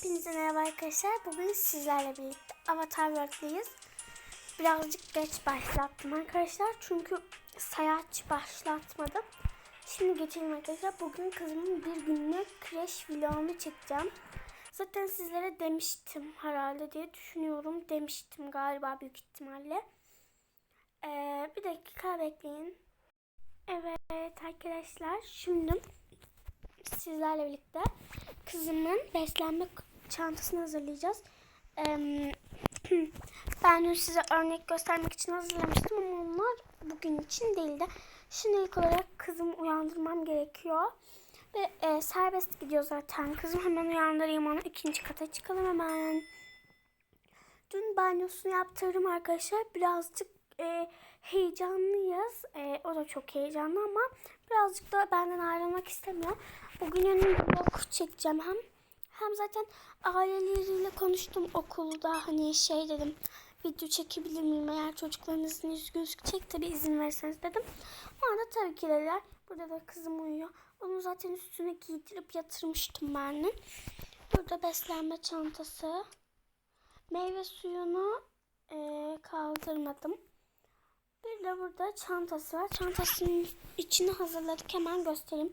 Hepinize merhaba arkadaşlar. Bugün sizlerle birlikte Avatar World'deyiz. Birazcık geç başlattım arkadaşlar. Çünkü sayaç başlatmadım. Şimdi geçelim arkadaşlar. Bugün kızımın bir günlük crash vlogunu çekeceğim. Zaten sizlere demiştim herhalde diye düşünüyorum. Demiştim galiba büyük ihtimalle. Ee, bir dakika bekleyin. Evet arkadaşlar şimdi sizlerle birlikte kızımın beslenme çantasını hazırlayacağız. Ee, ben size örnek göstermek için hazırlamıştım ama onlar bugün için değildi. Şimdi ilk olarak kızımı uyandırmam gerekiyor. Ve e, serbest gidiyor zaten kızım. Hemen uyandırayım onu. ikinci kata çıkalım hemen. Dün banyosunu yaptırdım arkadaşlar. Birazcık e, heyecanlıyız. E, o da çok heyecanlı ama birazcık da benden ayrılmak istemiyor. Bugün onun vlog çekeceğim hem. Hem zaten aileleriyle konuştum okulda. Hani şey dedim video çekebilir miyim eğer çocuklarınızın yüzü gözükecek tabi izin verirseniz dedim. Ona da tabii ki dediler. Burada da kızım uyuyor. Onu zaten üstüne giydirip yatırmıştım ben. Burada beslenme çantası. Meyve suyunu e, kaldırmadım. Bir de burada çantası var. Çantasının içini hazırladık. Hemen göstereyim.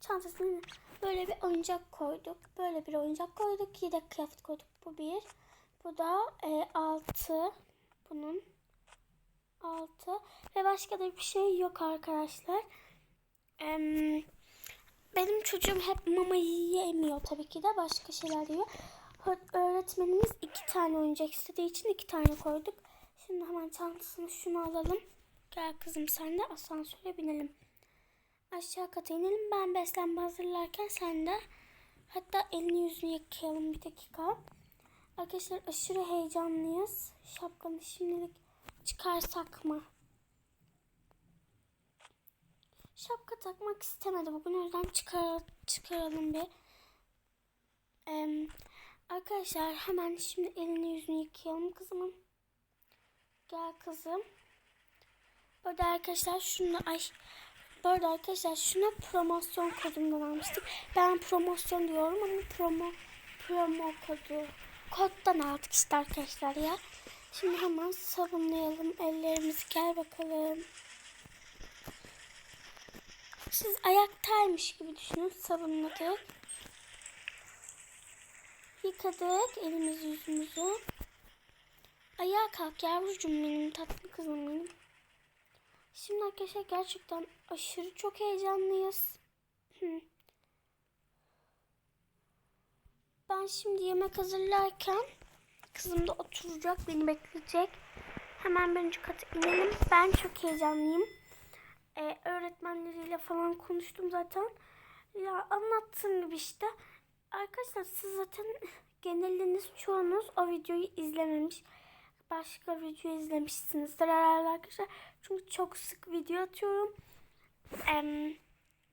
Çantasını böyle bir oyuncak koyduk. Böyle bir oyuncak koyduk. Yedek kıyafet koyduk. Bu bir. Bu da e, altı. Bunun altı. Ve başka da bir şey yok arkadaşlar. Em, benim çocuğum hep mama yiyemiyor tabii ki de. Başka şeyler yiyor. Öğretmenimiz iki tane oyuncak istediği için iki tane koyduk. Şimdi hemen çantasını şunu alalım. Gel kızım sen de asansöre binelim. Aşağı kata inelim. Ben beslenme hazırlarken sen de hatta elini yüzünü yıkayalım bir dakika. Arkadaşlar aşırı heyecanlıyız. Şapkanı şimdilik çıkarsak mı? Şapka takmak istemedi bugün o yüzden çıkar, çıkaralım bir. Ee, arkadaşlar hemen şimdi elini yüzünü yıkayalım kızımın. Gel kızım. Burada arkadaşlar şunu ay bu arada arkadaşlar şuna promosyon kodundan almıştık. Ben promosyon diyorum ama promo promo kodu koddan aldık işte arkadaşlar ya. Şimdi hemen sabunlayalım ellerimizi gel bakalım. Siz ayaktaymış gibi düşünün sabunladık. Yıkadık elimizi yüzümüzü. Ayağa kalk yavrucuğum benim tatlı kızım benim. Şimdi arkadaşlar gerçekten aşırı çok heyecanlıyız. Ben şimdi yemek hazırlarken kızım da oturacak beni bekleyecek. Hemen birinci kata inelim. Ben çok heyecanlıyım. Ee, öğretmenleriyle falan konuştum zaten. Ya anlattığım gibi işte. Arkadaşlar siz zaten geneliniz çoğunuz o videoyu izlememiş başka video izlemişsinizdir herhalde arkadaşlar. Çünkü çok sık video atıyorum. Ee,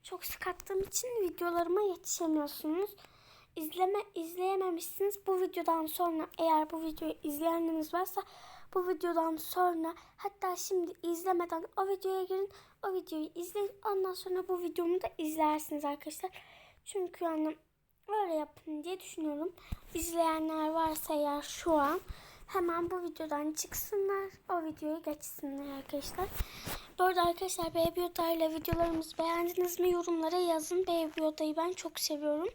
çok sık attığım için videolarıma yetişemiyorsunuz. İzleme izleyememişsiniz. Bu videodan sonra eğer bu videoyu izleyenleriniz varsa bu videodan sonra hatta şimdi izlemeden o videoya girin. O videoyu izleyin. Ondan sonra bu videomu da izlersiniz arkadaşlar. Çünkü yani öyle yapın diye düşünüyorum. İzleyenler varsa eğer şu an hemen bu videodan çıksınlar. O videoyu geçsinler arkadaşlar. Bu arada arkadaşlar Baby Yoda ile videolarımızı beğendiniz mi? Yorumlara yazın. Baby Yoda'yı ben çok seviyorum.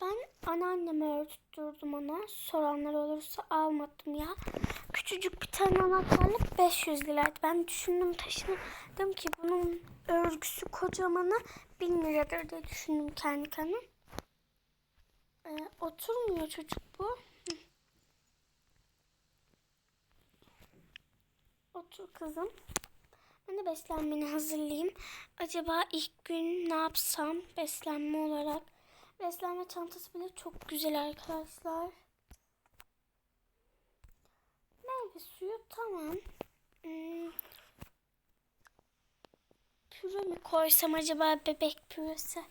Ben anneanneme örtüttürdüm ona. Soranlar olursa almadım ya. Küçücük bir tane anahtarlık 500 liraydı. Ben düşündüm taşıdım ki bunun örgüsü kocamanı 1000 liradır diye düşündüm kendi kendime. Ee, oturmuyor çocuk bu. Otur kızım. Ben de beslenmeni hazırlayayım. Acaba ilk gün ne yapsam beslenme olarak? Beslenme çantası bile çok güzel arkadaşlar. Meyve suyu tamam. Hmm. Püre mi koysam acaba bebek püresi?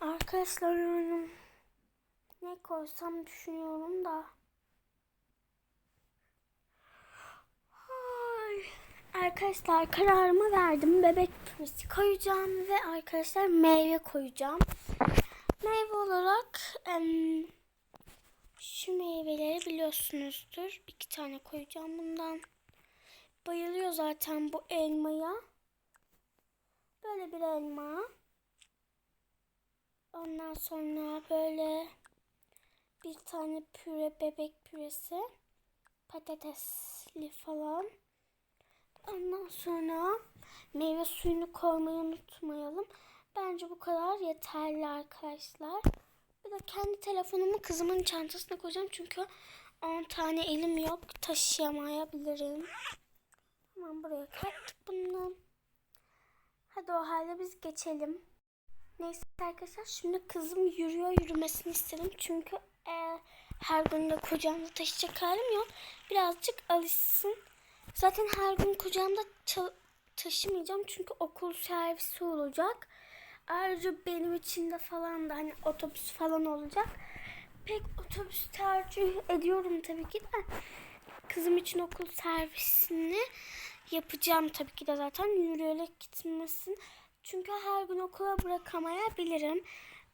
Arkadaşlar ne koysam düşünüyorum da. Ay. Arkadaşlar kararımı verdim. Bebek püresi koyacağım ve arkadaşlar meyve koyacağım. Meyve olarak şu meyveleri biliyorsunuzdur. İki tane koyacağım bundan. Bayılıyor zaten bu elmaya. Böyle bir elma. Ondan sonra böyle bir tane püre bebek püresi. Patatesli falan. Ondan sonra meyve suyunu koymayı unutmayalım. Bence bu kadar yeterli arkadaşlar. Bir de kendi telefonumu kızımın çantasına koyacağım. Çünkü 10 tane elim yok. Taşıyamayabilirim. Hemen buraya kattık bunu. Hadi o halde biz geçelim. Neyse arkadaşlar şimdi kızım yürüyor yürümesini istedim. Çünkü e, her gün de kucağımda taşıyacak halim yok. Birazcık alışsın. Zaten her gün kucağımda ta- taşımayacağım. Çünkü okul servisi olacak. Ayrıca benim için de falan da hani otobüs falan olacak. Pek otobüs tercih ediyorum tabii ki de. Kızım için okul servisini yapacağım tabii ki de zaten yürüyerek gitmesin. Çünkü her gün okula bırakamayabilirim.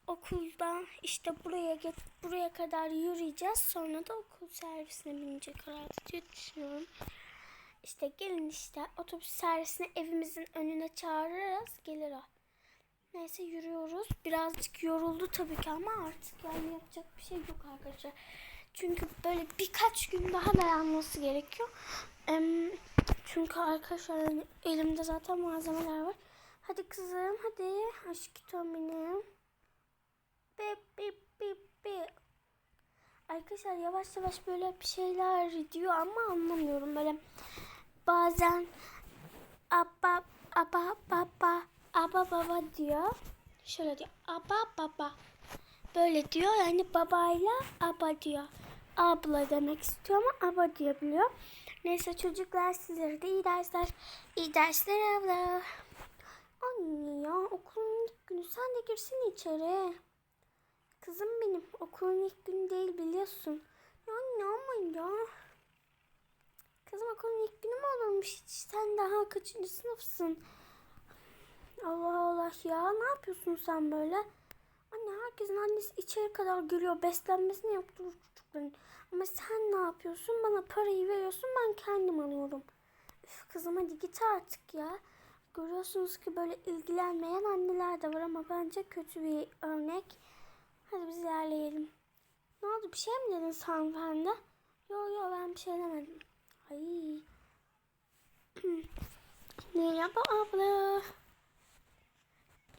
Okuldan işte buraya get buraya kadar yürüyeceğiz. Sonra da okul servisine binecek herhalde diye düşünüyorum. İşte gelin işte otobüs servisini evimizin önüne çağırırız. Gelir o. Neyse yürüyoruz. Birazcık yoruldu tabii ki ama artık yani yapacak bir şey yok arkadaşlar. Çünkü böyle birkaç gün daha dayanması gerekiyor. Çünkü arkadaşlar elimde zaten malzemeler var. Hadi kızım hadi. Aşkım benim. Bip bip bip bip. Arkadaşlar yavaş yavaş böyle bir şeyler diyor ama anlamıyorum. Böyle bazen aba aba baba aba baba diyor. Şöyle diyor. Aba baba. Böyle diyor. Yani babayla aba diyor. Abla demek istiyor ama aba diyebiliyor. Neyse çocuklar sizlere de iyi dersler. İyi dersler abla. Anne ya okulun ilk günü sen de girsin içeri. Kızım benim okulun ilk günü değil biliyorsun. Ya anne ama ya. Kızım okulun ilk günü olurmuş hiç? Sen daha kaçıncı sınıfsın? Allah Allah ya ne yapıyorsun sen böyle? Anne herkesin annesi içeri kadar geliyor beslenmesini yaptırıyor çocukların. Ama sen ne yapıyorsun? Bana parayı veriyorsun ben kendim alıyorum. Üf kızım hadi git artık ya. Görüyorsunuz ki böyle ilgilenmeyen anneler de var ama bence kötü bir örnek. Hadi biz ilerleyelim. Ne oldu bir şey mi dedin hanımefendi? Yo yo ben bir şey demedim. Ay. Merhaba abla.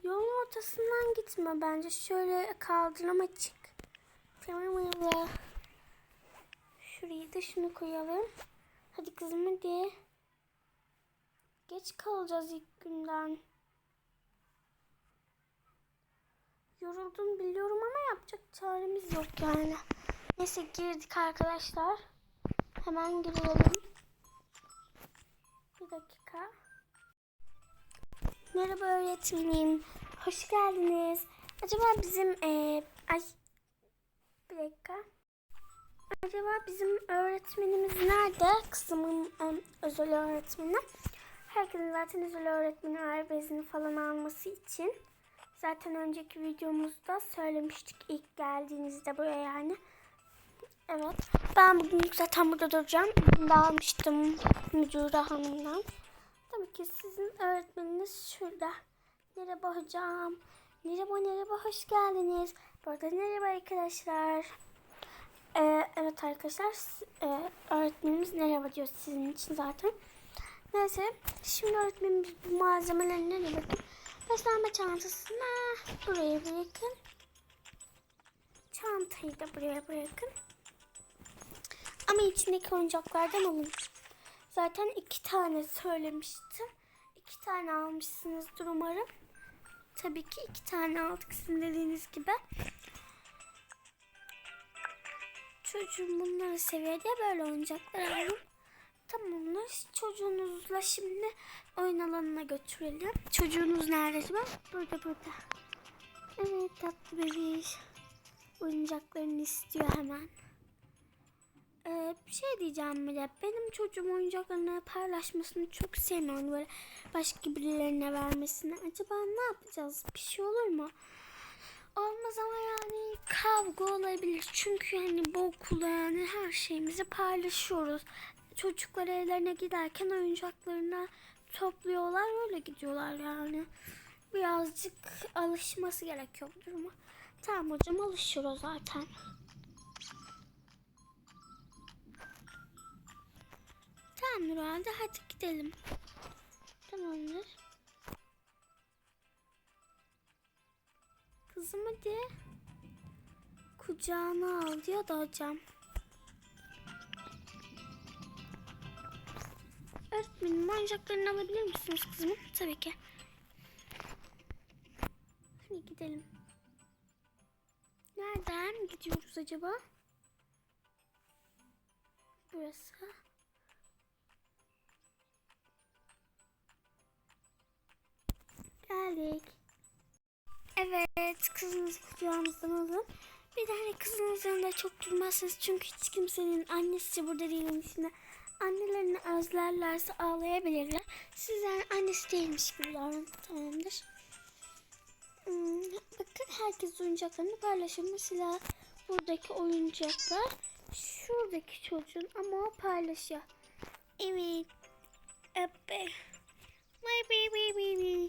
Yolun ortasından gitme bence. Şöyle kaldırıma çık. Tamam abla. Şuraya da şunu koyalım. Hadi kızım hadi. Geç kalacağız ilk günden. Yoruldum biliyorum ama yapacak çaremiz yok yani. Neyse girdik arkadaşlar. Hemen girelim. Bir dakika. Merhaba öğretmenim. Hoş geldiniz. Acaba bizim eee ay bir dakika. Acaba bizim öğretmenimiz nerede? Kızımın em, özel öğretmeni. Herkesin zaten özel öğretmeni ver bezini falan alması için. Zaten önceki videomuzda söylemiştik ilk geldiğinizde buraya yani. Evet. Ben bugün zaten burada duracağım. Bunu da almıştım müdüre hanımdan. Tabii ki sizin öğretmeniniz şurada. Merhaba hocam. Merhaba merhaba hoş geldiniz. Bu arada merhaba arkadaşlar. Ee, evet arkadaşlar e, öğretmenimiz merhaba diyor sizin için zaten. Neyse şimdi öğretmenimiz bu malzemeleri nereye bakın. Beslenme çantasına buraya bırakın. Çantayı da buraya bırakın. Ama içindeki oyuncaklardan alın. Zaten iki tane söylemiştim. İki tane almışsınızdır umarım. Tabii ki iki tane aldık sizin dediğiniz gibi. Çocuğum bunları seviyor diye böyle oyuncaklar aldım. Tamamdır. Çocuğunuzla şimdi oyun alanına götürelim. Çocuğunuz nerede acaba? Burada burada. Evet tatlı bebiş. Oyuncaklarını istiyor hemen. Ee, bir şey diyeceğim bile. Benim çocuğum oyuncaklarını paylaşmasını çok sevmiyorum. Böyle başka birilerine vermesini. Acaba ne yapacağız? Bir şey olur mu? Olmaz ama yani kavga olabilir. Çünkü yani bu okulda yani her şeyimizi paylaşıyoruz. Çocuklar evlerine giderken oyuncaklarını topluyorlar öyle gidiyorlar yani. Birazcık alışması gerekiyor bu duruma. Tamam hocam alışır o zaten. Tamamdır o halde hadi gidelim. Tamamdır. Kızım hadi. Kucağına al diyor da hocam. Öğretmenim oyuncaklarını alabilir misiniz kızımın? Tabii ki. Hadi gidelim. Nereden gidiyoruz acaba? Burası. Geldik. Evet, kızınızı kucağımızdan alın. Bir de hani kızınızın yanında çok durmazsınız. Çünkü hiç kimsenin annesi burada değilmiş. Şimdi annelerini özlerlerse ağlayabilirler. Sizler annesi değilmiş gibi davranın. Tamamdır. Hmm, bakın herkes oyuncaklarını paylaşır. Mesela buradaki oyuncaklar şuradaki çocuğun ama o paylaşıyor. Evet. Öpe. Vay vay vay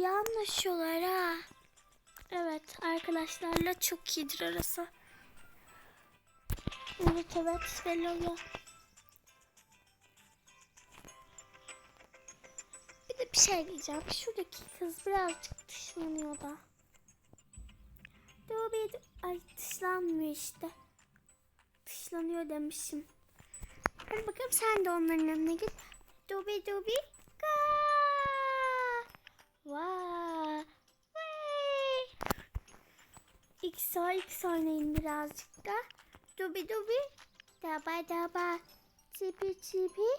iyi anlaşıyorlar ha. Evet arkadaşlarla çok iyidir arası. Evet evet belli oluyor. Bir de bir şey diyeceğim. Şuradaki kız birazcık dışlanıyor da. Du- Ay dışlanmıyor işte. Dışlanıyor demişim. Hadi bakalım sen de onların yanına git. Dubi ka. Vay. Vay. İkisi o ikisi oynayın birazcık da. Dubi dubi. Daba daba. Çipi çipi.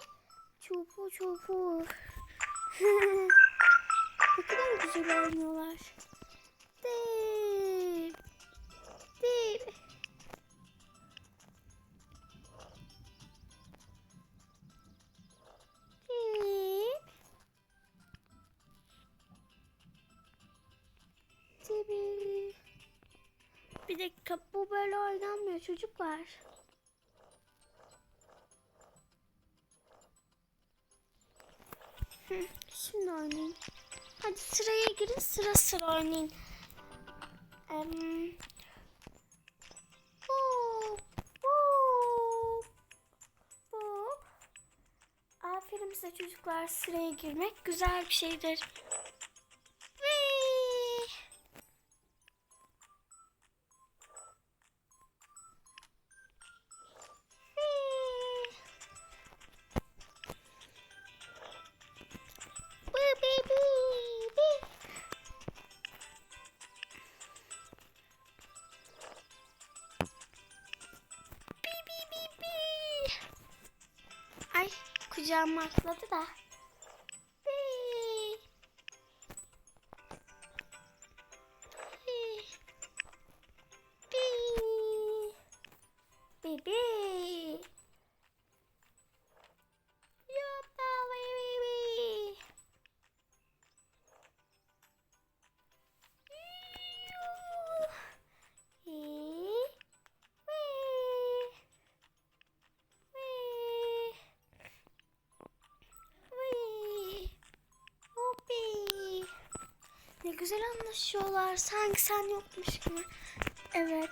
Çupu çupu. ne kadar güzel oynuyorlar. Dip. Dip. Böyle oynanmıyor çocuklar. Şimdi oynayın. Hadi sıraya girin sıra sıra oynayın. Em, hop, hop, hop. Aferin size çocuklar sıraya girmek güzel bir şeydir. Kucağıma atladı da. Güzel anlaşıyorlar. Sanki sen yokmuş gibi. Evet.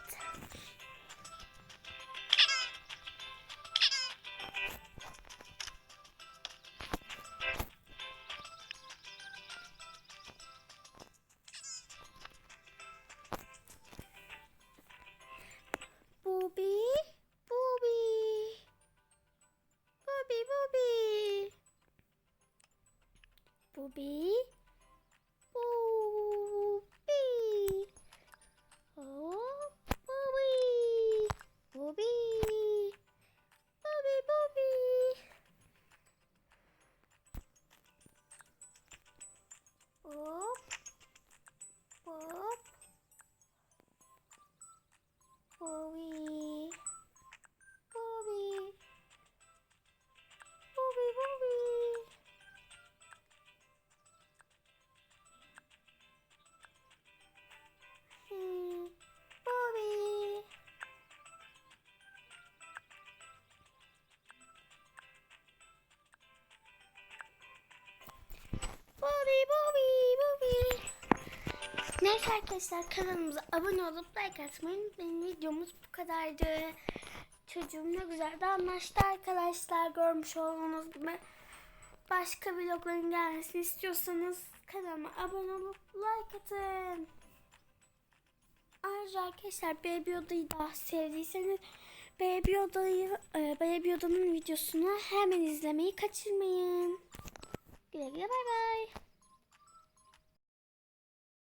Neyse arkadaşlar kanalımıza abone olup like atmayı unutmayın. Videomuz bu kadardı. Çocuğum ne güzel de anlaştı arkadaşlar. Görmüş olduğunuz gibi. Başka vlogların gelmesini istiyorsanız kanalıma abone olup like atın. Ayrıca arkadaşlar Baby Yoda'yı da sevdiyseniz Baby Yoda'yı, e, Baby Yoda'nın videosunu hemen izlemeyi kaçırmayın. Güle güle bay bay.